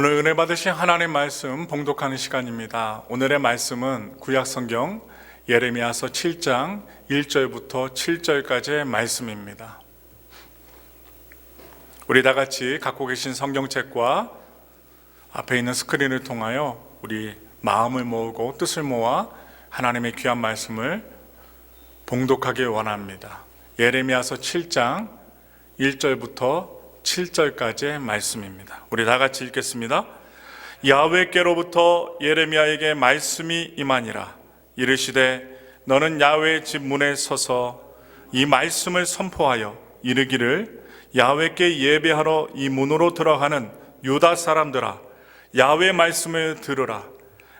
오늘 은혜 받으신 하나님 말씀 봉독하는 시간입니다. 오늘의 말씀은 구약 성경 예레미야서 7장 1절부터 7절까지의 말씀입니다. 우리 다 같이 갖고 계신 성경책과 앞에 있는 스크린을 통하여 우리 마음을 모으고 뜻을 모아 하나님의 귀한 말씀을 봉독하기 원합니다. 예레미야서 7장 1절부터 7절까지의 말씀입니다. 우리 다 같이 읽겠습니다. 야훼께로부터 예레미야에게 말씀이 임하니라 이르시되 너는 야훼 집 문에 서서 이 말씀을 선포하여 이르기를 야훼께 예배하러 이 문으로 들어가는 유다 사람들아 야훼 말씀을 들으라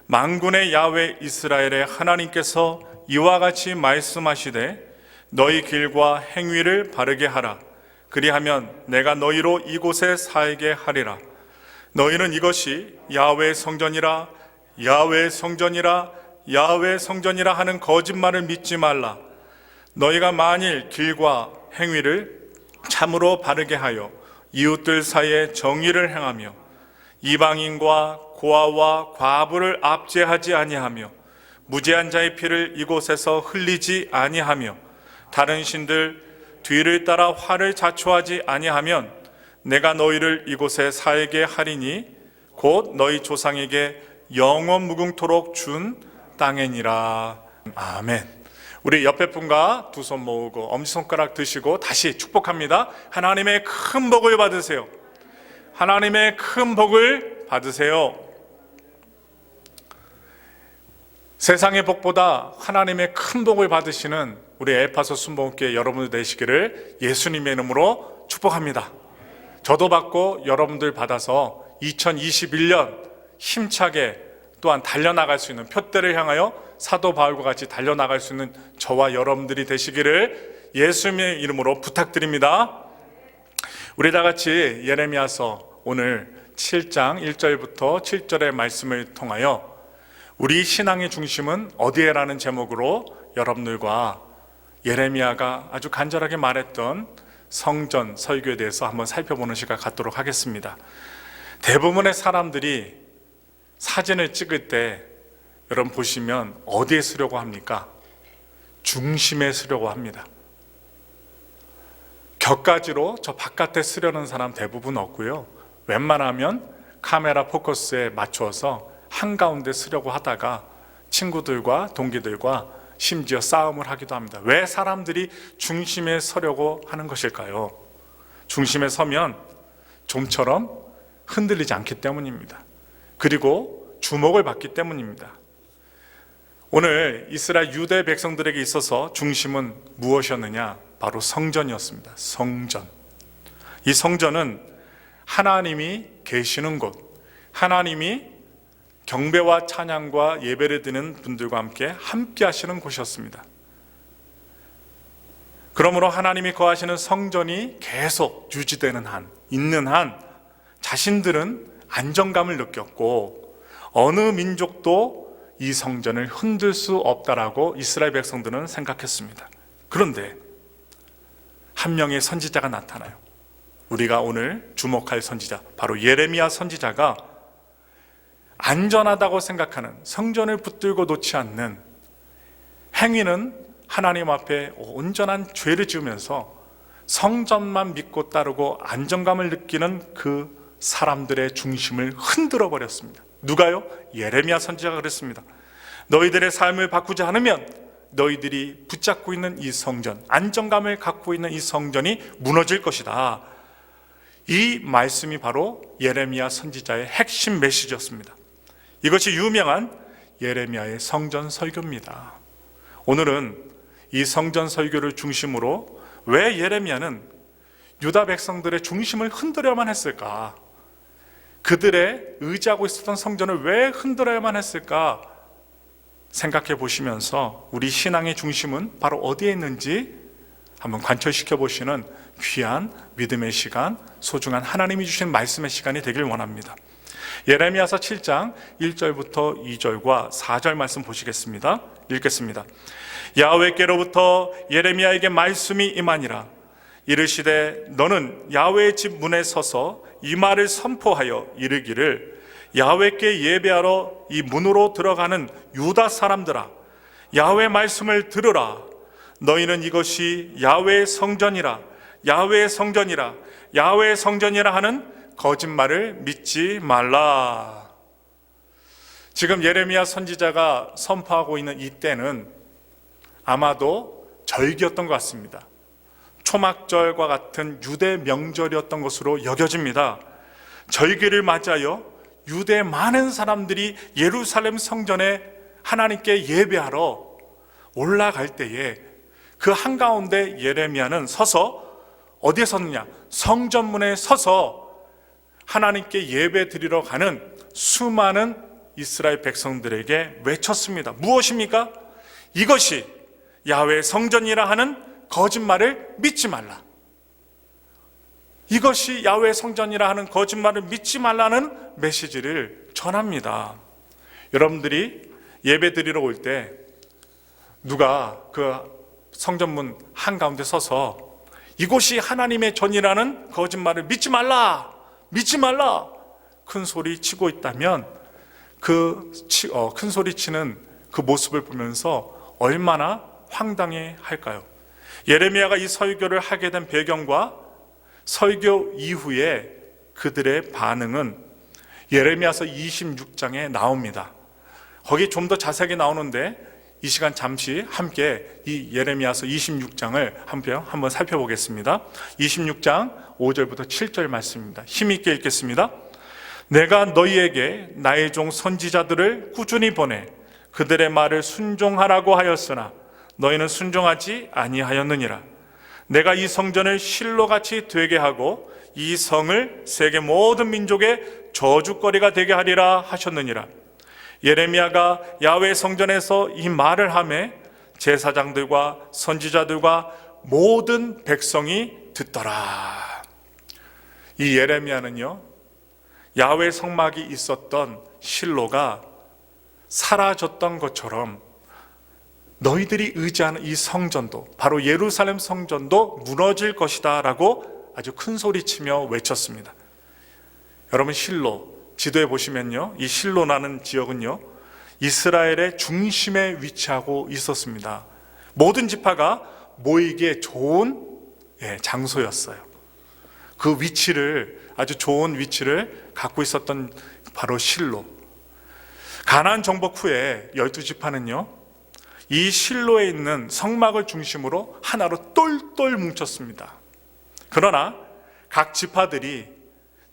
만군의 야훼 이스라엘의 하나님께서 이와 같이 말씀하시되 너희 길과 행위를 바르게 하라 그리하면 내가 너희로 이곳에 살게 하리라. 너희는 이것이 야훼 성전이라 야훼 성전이라 야훼 성전이라 하는 거짓말을 믿지 말라. 너희가 만일 길과 행위를 참으로 바르게 하여 이웃들 사이에 정의를 행하며 이방인과 고아와 과부를 압제하지 아니하며 무죄한 자의 피를 이곳에서 흘리지 아니하며 다른 신들 뒤를 따라 화를 자초하지 아니하면 내가 너희를 이곳에 살게 하리니 곧 너희 조상에게 영원 무궁토록 준 땅이니라. 아멘. 우리 옆에 분과 두 손 모으고 엄지손가락 드시고 다시 축복합니다. 하나님의 큰 복을 받으세요. 하나님의 큰 복을 받으세요. 세상의 복보다 하나님의 큰 복을 받으시는 우리 에파소 순복음교회 여러분들 되시기를 예수님의 이름으로 축복합니다. 저도 받고 여러분들 받아서 2021년 힘차게 또한 달려나갈 수 있는 표대를 향하여 사도 바울과 같이 달려나갈 수 있는 저와 여러분들이 되시기를 예수님의 이름으로 부탁드립니다. 우리 다 같이 예레미야서 오늘 7장 1절부터 7절의 말씀을 통하여 우리 신앙의 중심은 어디에라는 제목으로 여러분들과 예레미야가 아주 간절하게 말했던 성전 설교에 대해서 한번 살펴보는 시간 갖도록 하겠습니다. 대부분의 사람들이 사진을 찍을 때 여러분 보시면 어디에 쓰려고 합니까? 중심에 쓰려고 합니다. 격가지로 저 바깥에 쓰려는 사람 대부분 없고요. 웬만하면 카메라 포커스에 맞추어서 한가운데 쓰려고 하다가 친구들과 동기들과 심지어 싸움을 하기도 합니다. 왜 사람들이 중심에 서려고 하는 것일까요? 중심에 서면 좀처럼 흔들리지 않기 때문입니다. 그리고 주목을 받기 때문입니다. 오늘 이스라엘 유대 백성들에게 있어서 중심은 무엇이었느냐? 바로 성전이었습니다. 성전. 이 성전은 하나님이 계시는 곳, 하나님이 경배와 찬양과 예배를 드는 분들과 함께 함께 하시는 곳이었습니다. 그러므로 하나님이 거하시는 성전이 계속 유지되는 한, 있는 한, 자신들은 안정감을 느꼈고, 어느 민족도 이 성전을 흔들 수 없다라고 이스라엘 백성들은 생각했습니다. 그런데, 한 명의 선지자가 나타나요. 우리가 오늘 주목할 선지자, 바로 예레미야 선지자가 안전하다고 생각하는 성전을 붙들고 놓지 않는 행위는 하나님 앞에 온전한 죄를 지으면서 성전만 믿고 따르고 안정감을 느끼는 그 사람들의 중심을 흔들어 버렸습니다. 누가요? 예레미야 선지자가 그랬습니다. 너희들의 삶을 바꾸지 않으면 너희들이 붙잡고 있는 이 성전, 안정감을 갖고 있는 이 성전이 무너질 것이다. 이 말씀이 바로 예레미야 선지자의 핵심 메시지였습니다. 이것이 유명한 예레미야의 성전 설교입니다. 오늘은 이 성전 설교를 중심으로 왜 예레미야는 유다 백성들의 중심을 흔들어야만 했을까? 그들의 의지하고 있었던 성전을 왜 흔들어야만 했을까? 생각해 보시면서 우리 신앙의 중심은 바로 어디에 있는지 한번 관철시켜 보시는 귀한 믿음의 시간, 소중한 하나님이 주신 말씀의 시간이 되길 원합니다. 예레미야서 7장 1절부터 2절과 4절 말씀 보시겠습니다. 읽겠습니다. 야훼께로부터 예레미야에게 말씀이 임하니라 이르시되 너는 야외의 집 문에 서서 이 말을 선포하여 이르기를 야외께 예배하러 이 문으로 들어가는 유다 사람들아 야외 말씀을 들으라 너희는 이것이 야외의 성전이라 야외의 성전이라 야외의 성전이라 하는 거짓말을 믿지 말라 지금 예레미야 선지자가 선포하고 있는 이 때는 아마도 절기였던 것 같습니다. 초막절과 같은 유대 명절이었던 것으로 여겨집니다. 절기를 맞아요. 유대 많은 사람들이 예루살렘 성전에 하나님께 예배하러 올라갈 때에 그 한가운데 예레미야는 서서 어디에 섰느냐? 성전문에 서서 하나님께 예배 드리러 가는 수많은 이스라엘 백성들에게 외쳤습니다. 무엇입니까? 이것이 야외 성전이라 하는 거짓말을 믿지 말라. 이것이 야외 성전이라 하는 거짓말을 믿지 말라는 메시지를 전합니다. 여러분들이 예배 드리러 올 때 누가 그 성전문 한가운데 서서 이곳이 하나님의 전이라는 거짓말을 믿지 말라! 믿지 말라! 큰 소리 치고 있다면 그큰 소리 치는 그 모습을 보면서 얼마나 황당해 할까요? 예레미야가 이 설교를 하게 된 배경과 설교 이후에 그들의 반응은 예레미야서 26장에 나옵니다. 거기 좀 더 자세하게 나오는데 이 시간 잠시 함께 이 예레미야서 26장을 한번 한번 살펴보겠습니다. 26장 5절부터 7절 말씀입니다. 힘 있게 읽겠습니다. 내가 너희에게 나의 종 선지자들을 꾸준히 보내 그들의 말을 순종하라고 하였으나 너희는 순종하지 아니하였느니라. 내가 이 성전을 실로같이 되게 하고 이 성을 세계 모든 민족의 저주거리가 되게 하리라 하셨느니라. 예레미야가 야외 성전에서 이 말을 하매 제사장들과 선지자들과 모든 백성이 듣더라. 이 예레미야는요. 야외 성막이 있었던 실로가 사라졌던 것처럼 너희들이 의지하는 이 성전도 바로 예루살렘 성전도 무너질 것이다라고 아주 큰 소리치며 외쳤습니다. 여러분 실로 지도에 보시면요. 이 실로라는 지역은요. 이스라엘의 중심에 위치하고 있었습니다. 모든 지파가 모이기에 좋은 예, 장소였어요. 그 위치를 아주 좋은 위치를 갖고 있었던 바로 실로. 가나안 정복 후에 열두 지파는요. 이 실로에 있는 성막을 중심으로 하나로 똘똘 뭉쳤습니다. 그러나 각 지파들이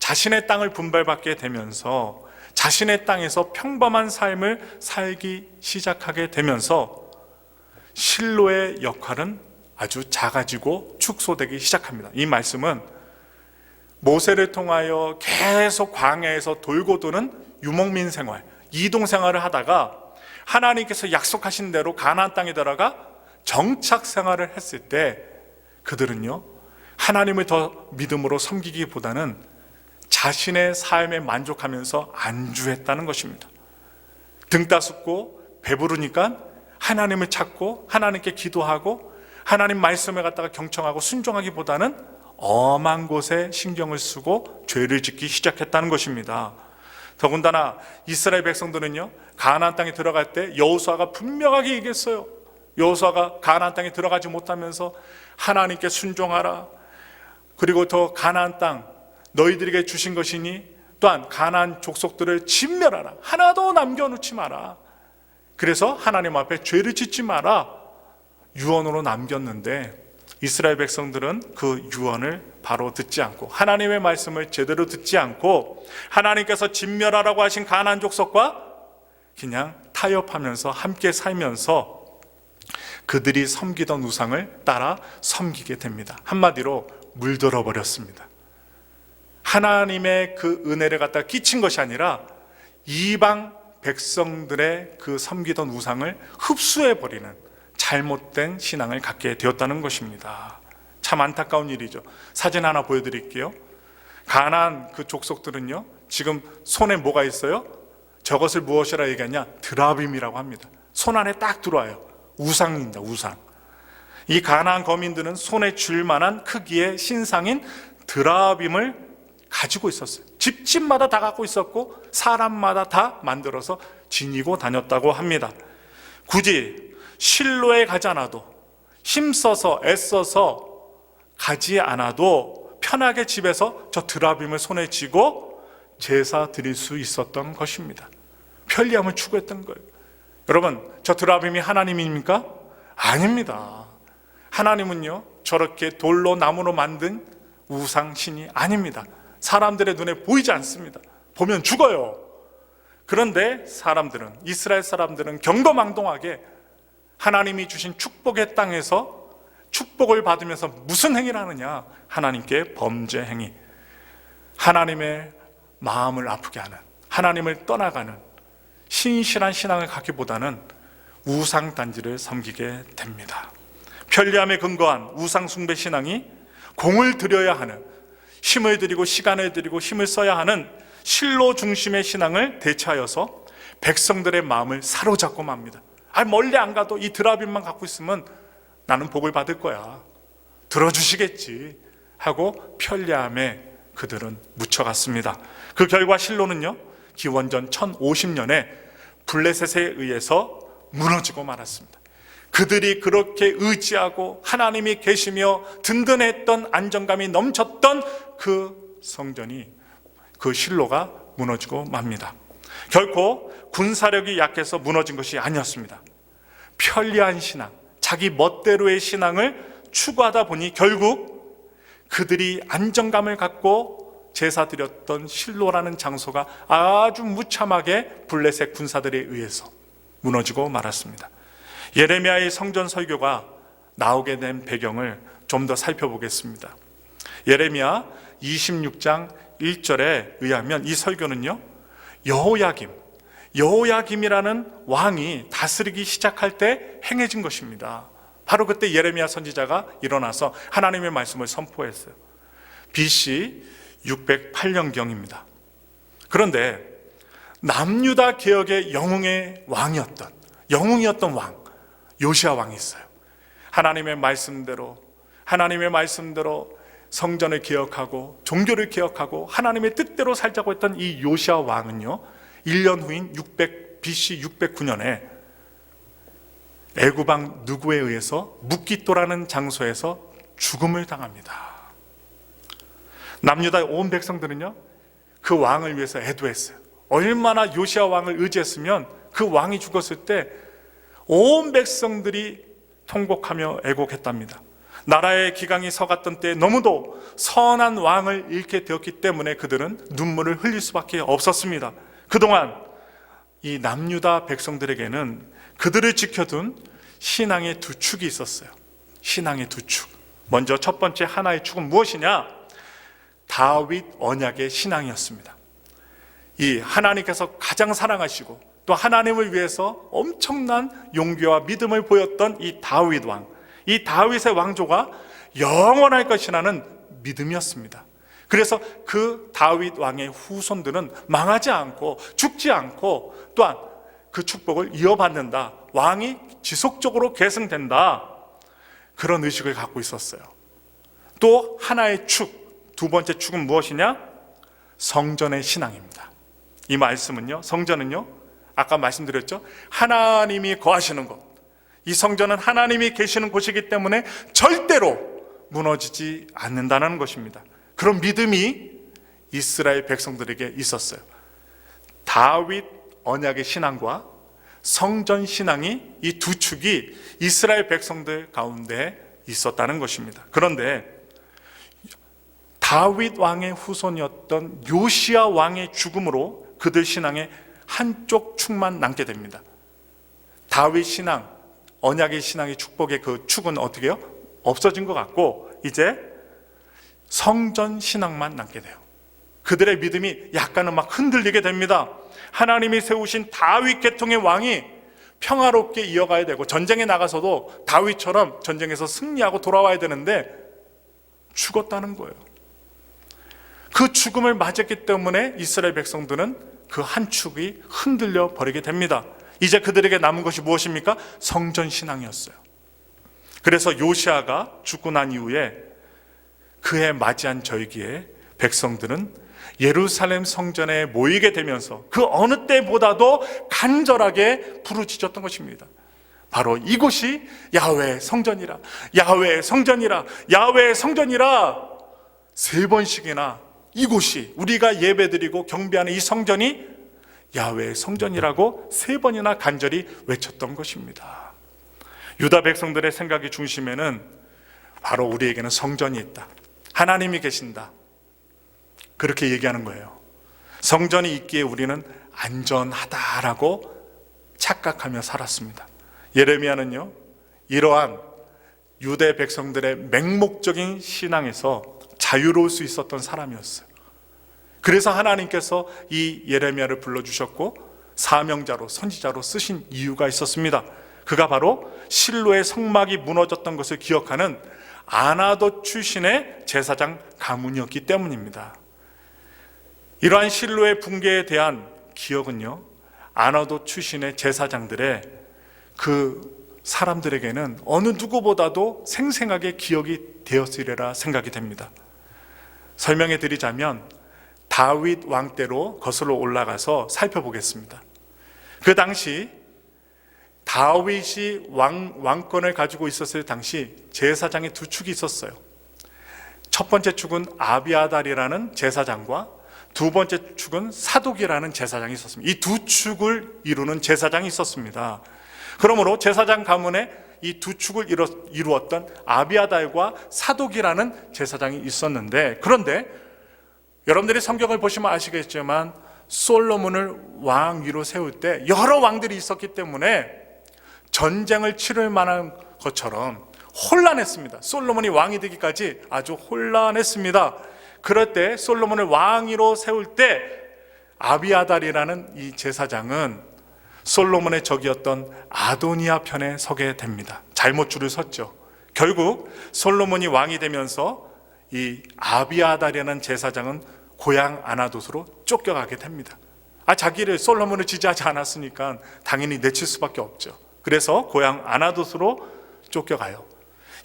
자신의 땅을 분발받게 되면서 자신의 땅에서 평범한 삶을 살기 시작하게 되면서 실로의 역할은 아주 작아지고 축소되기 시작합니다. 이 말씀은 모세를 통하여 계속 광야에서 돌고 도는 유목민 생활, 이동 생활을 하다가 하나님께서 약속하신 대로 가나안 땅에 들어가 정착 생활을 했을 때 그들은요 하나님을 더 믿음으로 섬기기보다는 자신의 삶에 만족하면서 안주했다는 것입니다. 등 따숩고 배부르니까 하나님을 찾고 하나님께 기도하고 하나님 말씀을 갖다가 경청하고 순종하기보다는 엄한 곳에 신경을 쓰고 죄를 짓기 시작했다는 것입니다. 더군다나 이스라엘 백성들은요 가나안 땅에 들어갈 때 여호수아가 분명하게 얘기했어요. 여호수아가 가나안 땅에 들어가지 못하면서 하나님께 순종하라. 그리고 더 가나안 땅 너희들에게 주신 것이니 또한 가나안 족속들을 진멸하라. 하나도 남겨놓지 마라. 그래서 하나님 앞에 죄를 짓지 마라. 유언으로 남겼는데 이스라엘 백성들은 그 유언을 바로 듣지 않고 하나님의 말씀을 제대로 듣지 않고 하나님께서 진멸하라고 하신 가나안 족속과 그냥 타협하면서 함께 살면서 그들이 섬기던 우상을 따라 섬기게 됩니다. 한마디로 물들어 버렸습니다. 하나님의 그 은혜를 갖다 끼친 것이 아니라 이방 백성들의 그 섬기던 우상을 흡수해 버리는 잘못된 신앙을 갖게 되었다는 것입니다. 참 안타까운 일이죠. 사진 하나 보여드릴게요. 가난 그 족속들은요, 지금 손에 뭐가 있어요? 저것을 무엇이라 얘기하냐? 드라빔이라고 합니다. 손 안에 딱 들어와요. 우상입니다, 우상. 이 가나안 거민들은 손에 줄 만한 크기의 신상인 드라빔을 가지고 있었어요. 집집마다 다 갖고 있었고 사람마다 다 만들어서 지니고 다녔다고 합니다. 굳이 실로에 가지 않아도 힘써서 애써서 가지 않아도 편하게 집에서 저 드라빔을 손에 쥐고 제사 드릴 수 있었던 것입니다. 편리함을 추구했던 거예요. 여러분, 저 드라빔이 하나님입니까? 아닙니다. 하나님은요, 저렇게 돌로 나무로 만든 우상신이 아닙니다. 사람들의 눈에 보이지 않습니다. 보면 죽어요. 그런데 사람들은, 이스라엘 사람들은 경거망동하게 하나님이 주신 축복의 땅에서 축복을 받으면서 무슨 행위를 하느냐? 하나님께 범죄 행위. 하나님의 마음을 아프게 하는, 하나님을 떠나가는 신실한 신앙을 갖기보다는 우상단지를 섬기게 됩니다. 편리함에 근거한 우상숭배 신앙이 공을 들여야 하는, 힘을 들이고 시간을 들이고 힘을 써야 하는 실로 중심의 신앙을 대체하여서 백성들의 마음을 사로잡고 맙니다. 아, 멀리 안 가도 이 드라빔만 갖고 있으면 나는 복을 받을 거야. 들어주시겠지. 하고 편리함에 그들은 묻혀갔습니다. 그 결과 실로는요, 기원전 1050년에 블레셋에 의해서 무너지고 말았습니다. 그들이 그렇게 의지하고 하나님이 계시며 든든했던 안정감이 넘쳤던 그 성전이 그 실로가 무너지고 맙니다. 결코 군사력이 약해서 무너진 것이 아니었습니다. 편리한 신앙, 자기 멋대로의 신앙을 추구하다 보니 결국 그들이 안정감을 갖고 제사 드렸던 실로라는 장소가 아주 무참하게 블레셋 군사들에 의해서 무너지고 말았습니다. 예레미야의 성전 설교가 나오게 된 배경을 좀 더 살펴보겠습니다. 예레미야 26장 1절에 의하면 이 설교는요. 여호야김, 여호야김이라는 왕이 다스리기 시작할 때 행해진 것입니다. 바로 그때 예레미야 선지자가 일어나서 하나님의 말씀을 선포했어요. BC 608년경입니다. 그런데 남유다 개혁의 영웅의 왕이었던 영웅이었던 왕 요시아 왕이 있어요. 하나님의 말씀대로 하나님의 말씀대로 성전을 개혁하고 종교를 개혁하고 하나님의 뜻대로 살자고 했던 이 요시아 왕은요. 1년 후인 600 BC 609년에 애구방 누구에 의해서 묵기또라는 장소에서 죽음을 당합니다. 남유다 온 백성들은요. 그 왕을 위해서 애도했어요. 얼마나 요시아 왕을 의지했으면 그 왕이 죽었을 때 온 백성들이 통곡하며 애곡했답니다. 나라의 기강이 서갔던 때 너무도 선한 왕을 잃게 되었기 때문에 그들은 눈물을 흘릴 수밖에 없었습니다. 그동안 이 남유다 백성들에게는 그들을 지켜둔 신앙의 두 축이 있었어요. 신앙의 두 축. 먼저 첫 번째 하나의 축은 무엇이냐? 다윗 언약의 신앙이었습니다. 이 하나님께서 가장 사랑하시고 또 하나님을 위해서 엄청난 용기와 믿음을 보였던 이 다윗 왕. 이 다윗의 왕조가 영원할 것이라는 믿음이었습니다. 그래서 그 다윗 왕의 후손들은 망하지 않고 죽지 않고 또한 그 축복을 이어받는다. 왕이 지속적으로 계승된다. 그런 의식을 갖고 있었어요. 또 하나의 축, 두 번째 축은 무엇이냐? 성전의 신앙입니다. 이 말씀은요, 성전은요, 아까 말씀드렸죠? 하나님이 거하시는 곳. 이 성전은 하나님이 계시는 곳이기 때문에 절대로 무너지지 않는다는 것입니다. 그런 믿음이 이스라엘 백성들에게 있었어요. 다윗 언약의 신앙과 성전 신앙이 이 두 축이 이스라엘 백성들 가운데 있었다는 것입니다. 그런데 다윗 왕의 후손이었던 요시아 왕의 죽음으로 그들 신앙의 한쪽 축만 남게 됩니다. 다윗 신앙, 언약의 신앙의 축복의 그 축은 어떻게 요 없어진 것 같고 이제 성전 신앙만 남게 돼요. 그들의 믿음이 약간은 막 흔들리게 됩니다. 하나님이 세우신 다윗 계통의 왕이 평화롭게 이어가야 되고 전쟁에 나가서도 다윗처럼 전쟁에서 승리하고 돌아와야 되는데 죽었다는 거예요. 그 죽음을 맞았기 때문에 이스라엘 백성들은 그 한 축이 흔들려 버리게 됩니다. 이제 그들에게 남은 것이 무엇입니까? 성전 신앙이었어요. 그래서 요시아가 죽고 난 이후에 그해 맞이한 절기에 백성들은 예루살렘 성전에 모이게 되면서 그 어느 때보다도 간절하게 부르짖었던 것입니다. 바로 이곳이 야훼 성전이라, 야훼 성전이라, 야훼 성전이라 세 번씩이나 이곳이 우리가 예배드리고 경배하는 이 성전이 야훼 성전이라고 세 번이나 간절히 외쳤던 것입니다. 유다 백성들의 생각의 중심에는 바로 우리에게는 성전이 있다. 하나님이 계신다. 그렇게 얘기하는 거예요. 성전이 있기에 우리는 안전하다라고 착각하며 살았습니다. 예레미야는요, 이러한 유대 백성들의 맹목적인 신앙에서 자유로울 수 있었던 사람이었어요. 그래서 하나님께서 이 예레미야를 불러주셨고, 사명자로, 선지자로 쓰신 이유가 있었습니다. 그가 바로 실로의 성막이 무너졌던 것을 기억하는 아나도 출신의 제사장 가문이었기 때문입니다. 이러한 실로의 붕괴에 대한 기억은요, 아나도 출신의 제사장들의 그 사람들에게는 어느 누구보다도 생생하게 기억이 되었으리라 생각이 됩니다. 설명해 드리자면 다윗 왕 때로 거슬러 올라가서 살펴보겠습니다. 그 당시 다윗이 왕, 왕권을 가지고 있었을 당시 제사장의 두 축이 있었어요. 첫 번째 축은 아비아달이라는 제사장과 두 번째 축은 사독이라는 제사장이 있었습니다. 이 두 축을 이루는 제사장이 있었습니다. 그러므로 제사장 가문에 이 두 축을 이루었던 아비아달과 사독이라는 제사장이 있었는데 그런데 여러분들이 성경을 보시면 아시겠지만 솔로몬을 왕 위로 세울 때 여러 왕들이 있었기 때문에 전쟁을 치를 만한 것처럼 혼란했습니다. 솔로몬이 왕이 되기까지 아주 혼란했습니다. 그럴 때 솔로몬을 왕위로 세울 때 아비아달이라는 이 제사장은 솔로몬의 적이었던 아도니아 편에 서게 됩니다. 잘못 줄을 섰죠. 결국 솔로몬이 왕이 되면서 이 아비아달이라는 제사장은 고향 아나도스로 쫓겨가게 됩니다. 아 자기를 솔로몬을 지지하지 않았으니까 당연히 내칠 수밖에 없죠. 그래서 고향 아나도스로 쫓겨가요.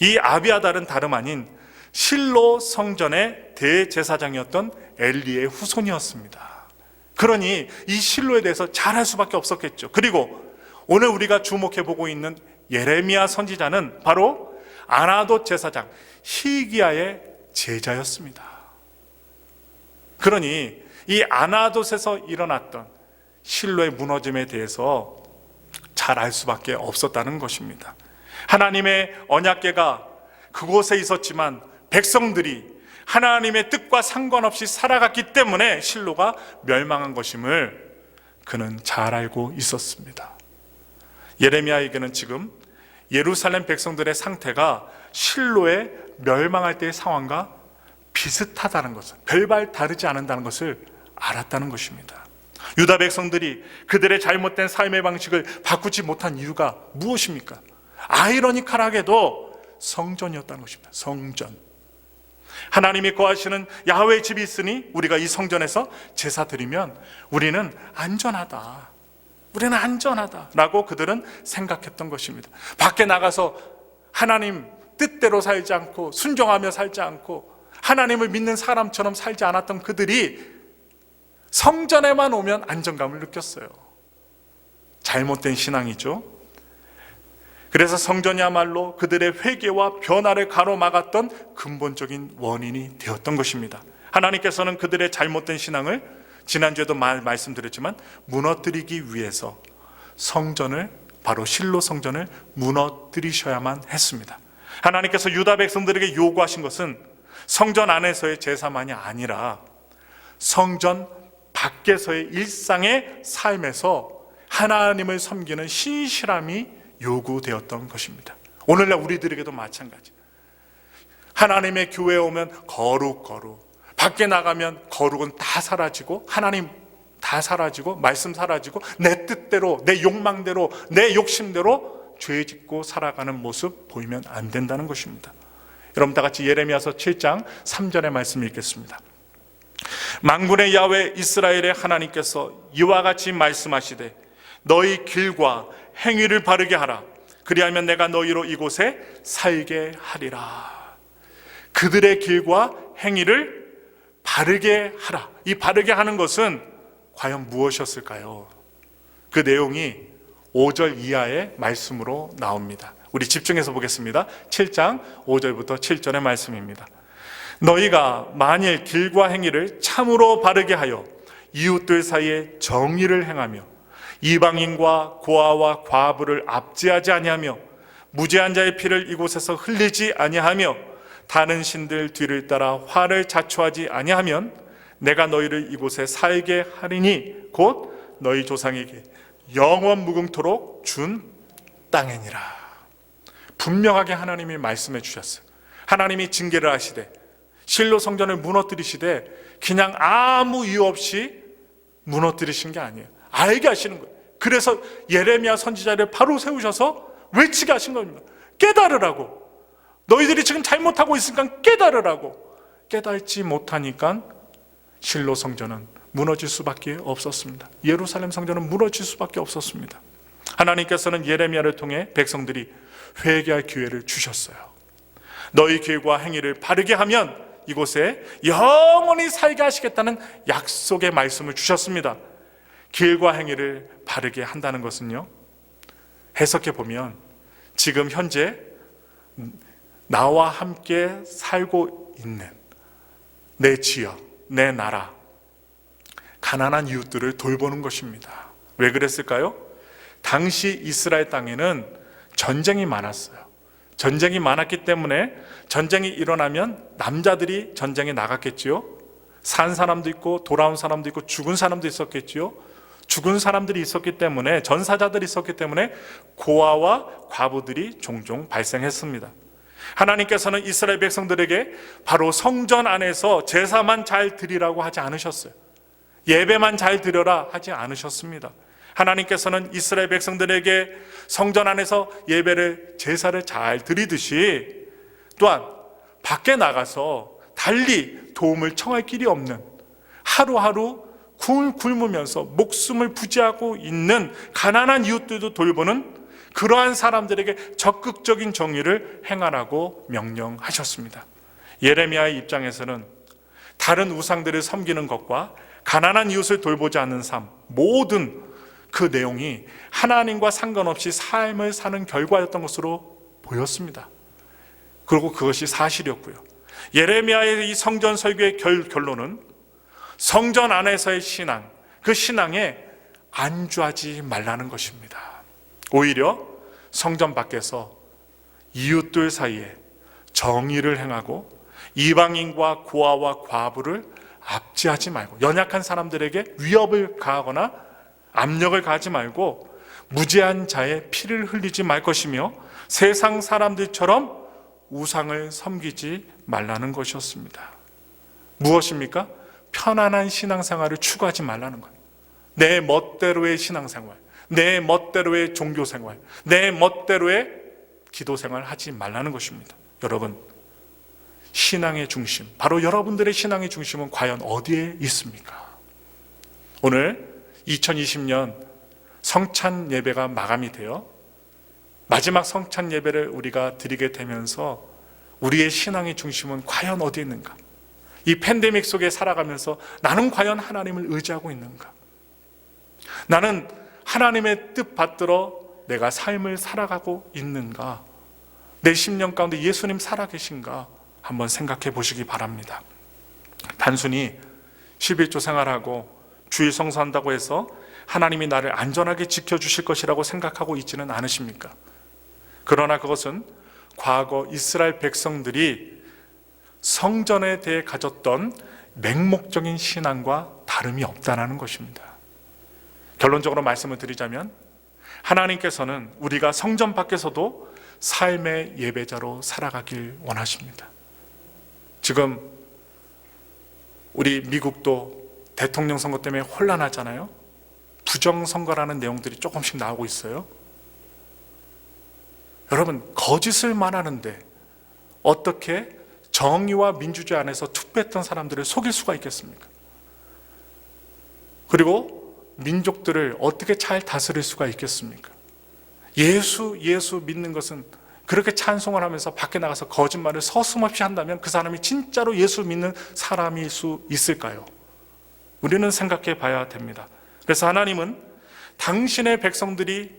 이 아비아달은 다름 아닌 실로 성전의 대제사장이었던 엘리의 후손이었습니다. 그러니 이 실로에 대해서 잘할 수밖에 없었겠죠. 그리고 오늘 우리가 주목해 보고 있는 예레미야 선지자는 바로 아나도 제사장 히기야의 제자였습니다. 그러니 이 아나돗에서 일어났던 실로의 무너짐에 대해서 잘 알 수밖에 없었다는 것입니다. 하나님의 언약계가 그곳에 있었지만 백성들이 하나님의 뜻과 상관없이 살아갔기 때문에 실로가 멸망한 것임을 그는 잘 알고 있었습니다. 예레미야에게는 지금 예루살렘 백성들의 상태가 실로의 멸망할 때의 상황과 비슷하다는 것을 별발 다르지 않는다는 것을 알았다는 것입니다. 유다 백성들이 그들의 잘못된 삶의 방식을 바꾸지 못한 이유가 무엇입니까? 아이러니컬하게도 성전이었다는 것입니다. 성전. 하나님이 거하시는 야훼 집이 있으니 우리가 이 성전에서 제사 드리면 우리는 안전하다. 우리는 안전하다라고 그들은 생각했던 것입니다. 밖에 나가서 하나님 뜻대로 살지 않고 순종하며 살지 않고 하나님을 믿는 사람처럼 살지 않았던 그들이 성전에만 오면 안정감을 느꼈어요. 잘못된 신앙이죠. 그래서 성전이야말로 그들의 회개와 변화를 가로막았던 근본적인 원인이 되었던 것입니다. 하나님께서는 그들의 잘못된 신앙을 지난주에도 말, 말씀드렸지만 무너뜨리기 위해서 성전을 바로 실로 성전을 무너뜨리셔야만 했습니다. 하나님께서 유다 백성들에게 요구하신 것은 성전 안에서의 제사만이 아니라 성전 밖에서의 일상의 삶에서 하나님을 섬기는 신실함이 요구되었던 것입니다. 오늘날 우리들에게도 마찬가지. 하나님의 교회에 오면 거룩, 거룩. 밖에 나가면 거룩은 다 사라지고, 하나님 다 사라지고, 말씀 사라지고, 내 뜻대로, 내 욕망대로, 내 욕심대로 죄 짓고 살아가는 모습 보이면 안 된다는 것입니다. 여러분 다 같이 예레미야서 7장 3절의 말씀 읽겠습니다. 만군의 야외 이스라엘의 하나님께서 이와 같이 말씀하시되 너희 길과 행위를 바르게 하라 그리하면 내가 너희로 이곳에 살게 하리라. 그들의 길과 행위를 바르게 하라. 이 바르게 하는 것은 과연 무엇이었을까요? 그 내용이 5절 이하의 말씀으로 나옵니다. 우리 집중해서 보겠습니다. 7장 5절부터 7절의 말씀입니다. 너희가 만일 길과 행위를 참으로 바르게 하여 이웃들 사이에 정의를 행하며 이방인과 고아와 과부를 압제하지 아니하며 무죄한 자의 피를 이곳에서 흘리지 아니하며 다른 신들 뒤를 따라 화를 자초하지 아니하면 내가 너희를 이곳에 살게 하리니 곧 너희 조상에게 영원 무궁토록 준 땅이니라. 분명하게 하나님이 말씀해 주셨어요. 하나님이 징계를 하시되 실로 성전을 무너뜨리시되 그냥 아무 이유 없이 무너뜨리신 게 아니에요. 알게 하시는 거예요. 그래서 예레미야 선지자를 바로 세우셔서 외치게 하신 겁니다. 깨달으라고. 너희들이 지금 잘못하고 있으니까 깨달으라고. 깨달지 못하니까 실로 성전은 무너질 수밖에 없었습니다. 예루살렘 성전은 무너질 수밖에 없었습니다. 하나님께서는 예레미야를 통해 백성들이 회개할 기회를 주셨어요. 너희 길과 행위를 바르게 하면 이곳에 영원히 살게 하시겠다는 약속의 말씀을 주셨습니다. 길과 행위를 바르게 한다는 것은요. 해석해 보면 지금 현재 나와 함께 살고 있는 내 지역, 내 나라, 가난한 이웃들을 돌보는 것입니다. 왜 그랬을까요? 당시 이스라엘 땅에는 전쟁이 많았어요. 전쟁이 많았기 때문에 전쟁이 일어나면 남자들이 전쟁에 나갔겠지요. 산 사람도 있고 돌아온 사람도 있고 죽은 사람도 있었겠지요. 죽은 사람들이 있었기 때문에 전사자들이 있었기 때문에 고아와 과부들이 종종 발생했습니다. 하나님께서는 이스라엘 백성들에게 바로 성전 안에서 제사만 잘 드리라고 하지 않으셨어요. 예배만 잘 드려라 하지 않으셨습니다. 하나님께서는 이스라엘 백성들에게 성전 안에서 예배를 제사를 잘 드리듯이 또한 밖에 나가서 달리 도움을 청할 길이 없는 하루하루 굶, 굶으면서 목숨을 부지하고 있는 가난한 이웃들도 돌보는 그러한 사람들에게 적극적인 정의를 행하라고 명령하셨습니다. 예레미야의 입장에서는 다른 우상들을 섬기는 것과 가난한 이웃을 돌보지 않는 삶, 모든 그 내용이 하나님과 상관없이 삶을 사는 결과였던 것으로 보였습니다. 그리고 그것이 사실이었고요. 예레미야의 이 성전 설교의 결, 결론은 성전 안에서의 신앙, 그 신앙에 안주하지 말라는 것입니다. 오히려 성전 밖에서 이웃들 사이에 정의를 행하고 이방인과 고아와 과부를 압제하지 말고 연약한 사람들에게 위협을 가하거나 압력을 가하지 말고 무죄한 자의 피를 흘리지 말 것이며 세상 사람들처럼 우상을 섬기지 말라는 것이었습니다. 무엇입니까? 편안한 신앙생활을 추구하지 말라는 거예요. 내 멋대로의 신앙생활, 내 멋대로의 종교생활, 내 멋대로의 기도생활 하지 말라는 것입니다. 여러분, 신앙의 중심, 바로 여러분들의 신앙의 중심은 과연 어디에 있습니까? 오늘 2020년 성찬 예배가 마감이 되어 마지막 성찬 예배를 우리가 드리게 되면서 우리의 신앙의 중심은 과연 어디에 있는가? 이 팬데믹 속에 살아가면서 나는 과연 하나님을 의지하고 있는가? 나는 하나님의 뜻 받들어 내가 삶을 살아가고 있는가? 내 심령 가운데 예수님 살아계신가? 한번 생각해 보시기 바랍니다. 단순히 11조 생활하고 주일 성수한다고 해서 하나님이 나를 안전하게 지켜주실 것이라고 생각하고 있지는 않으십니까? 그러나 그것은 과거 이스라엘 백성들이 성전에 대해 가졌던 맹목적인 신앙과 다름이 없다는 것입니다. 결론적으로 말씀을 드리자면 하나님께서는 우리가 성전 밖에서도 삶의 예배자로 살아가길 원하십니다. 지금 우리 미국도 대통령 선거 때문에 혼란하잖아요. 부정 선거라는 내용들이 조금씩 나오고 있어요. 여러분, 거짓을 말하는데 어떻게 정의와 민주주의 안에서 투표했던 사람들을 속일 수가 있겠습니까? 그리고 민족들을 어떻게 잘 다스릴 수가 있겠습니까? 예수, 예수 믿는 것은 그렇게 찬송을 하면서 밖에 나가서 거짓말을 서슴없이 한다면 그 사람이 진짜로 예수 믿는 사람일 수 있을까요? 우리는 생각해 봐야 됩니다. 그래서 하나님은 당신의 백성들이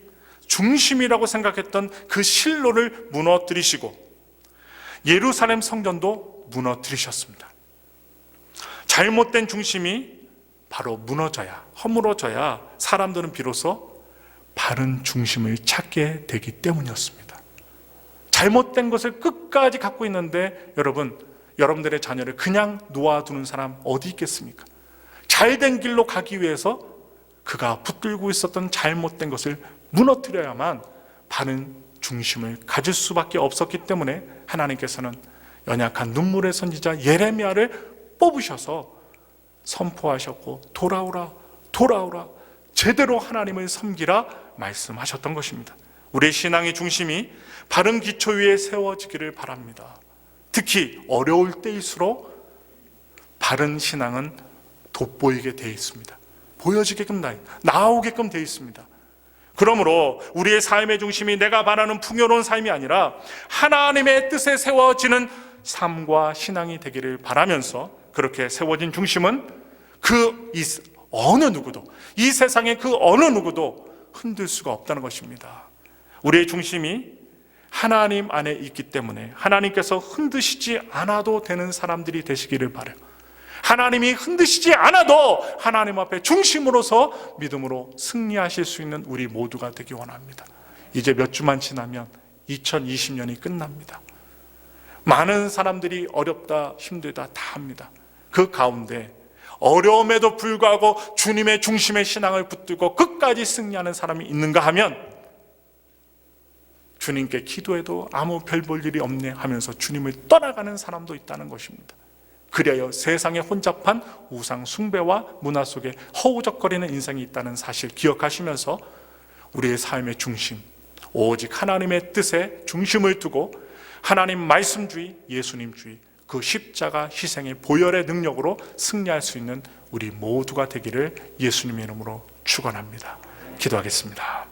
중심이라고 생각했던 그 실로를 무너뜨리시고 예루살렘 성전도 무너뜨리셨습니다. 잘못된 중심이 바로 무너져야, 허물어져야 사람들은 비로소 바른 중심을 찾게 되기 때문이었습니다. 잘못된 것을 끝까지 갖고 있는데 여러분, 여러분들의 자녀를 그냥 놓아두는 사람 어디 있겠습니까? 잘된 길로 가기 위해서 그가 붙들고 있었던 잘못된 것을 무너뜨려야만 바른 중심을 가질 수밖에 없었기 때문에 하나님께서는 연약한 눈물의 선지자 예레미야를 뽑으셔서 선포하셨고 돌아오라 돌아오라 제대로 하나님을 섬기라 말씀하셨던 것입니다. 우리의 신앙의 중심이 바른 기초 위에 세워지기를 바랍니다. 특히 어려울 때일수록 바른 신앙은 돋보이게 되어 있습니다. 보여지게끔 나 나오게끔 되어 있습니다. 그러므로 우리의 삶의 중심이 내가 바라는 풍요로운 삶이 아니라 하나님의 뜻에 세워지는 삶과 신앙이 되기를 바라면서 그렇게 세워진 중심은 그이 어느 누구도 이 세상의 그 어느 누구도 흔들 수가 없다는 것입니다. 우리의 중심이 하나님 안에 있기 때문에 하나님께서 흔드시지 않아도 되는 사람들이 되시기를 바래요. 하나님이 흔드시지 않아도 하나님 앞에 중심으로서 믿음으로 승리하실 수 있는 우리 모두가 되기 원합니다. 이제 몇 주만 지나면 2020년이 끝납니다. 많은 사람들이 어렵다, 힘들다 다 합니다. 그 가운데 어려움에도 불구하고 주님의 중심의 신앙을 붙들고 끝까지 승리하는 사람이 있는가 하면 주님께 기도해도 아무 별 볼 일이 없네 하면서 주님을 떠나가는 사람도 있다는 것입니다. 그리하여 세상의 혼잡한 우상 숭배와 문화 속에 허우적거리는 인생이 있다는 사실 기억하시면서 우리의 삶의 중심, 오직 하나님의 뜻에 중심을 두고 하나님 말씀주의, 예수님주의, 그 십자가 희생의 보혈의 능력으로 승리할 수 있는 우리 모두가 되기를 예수님의 이름으로 축원합니다. 기도하겠습니다.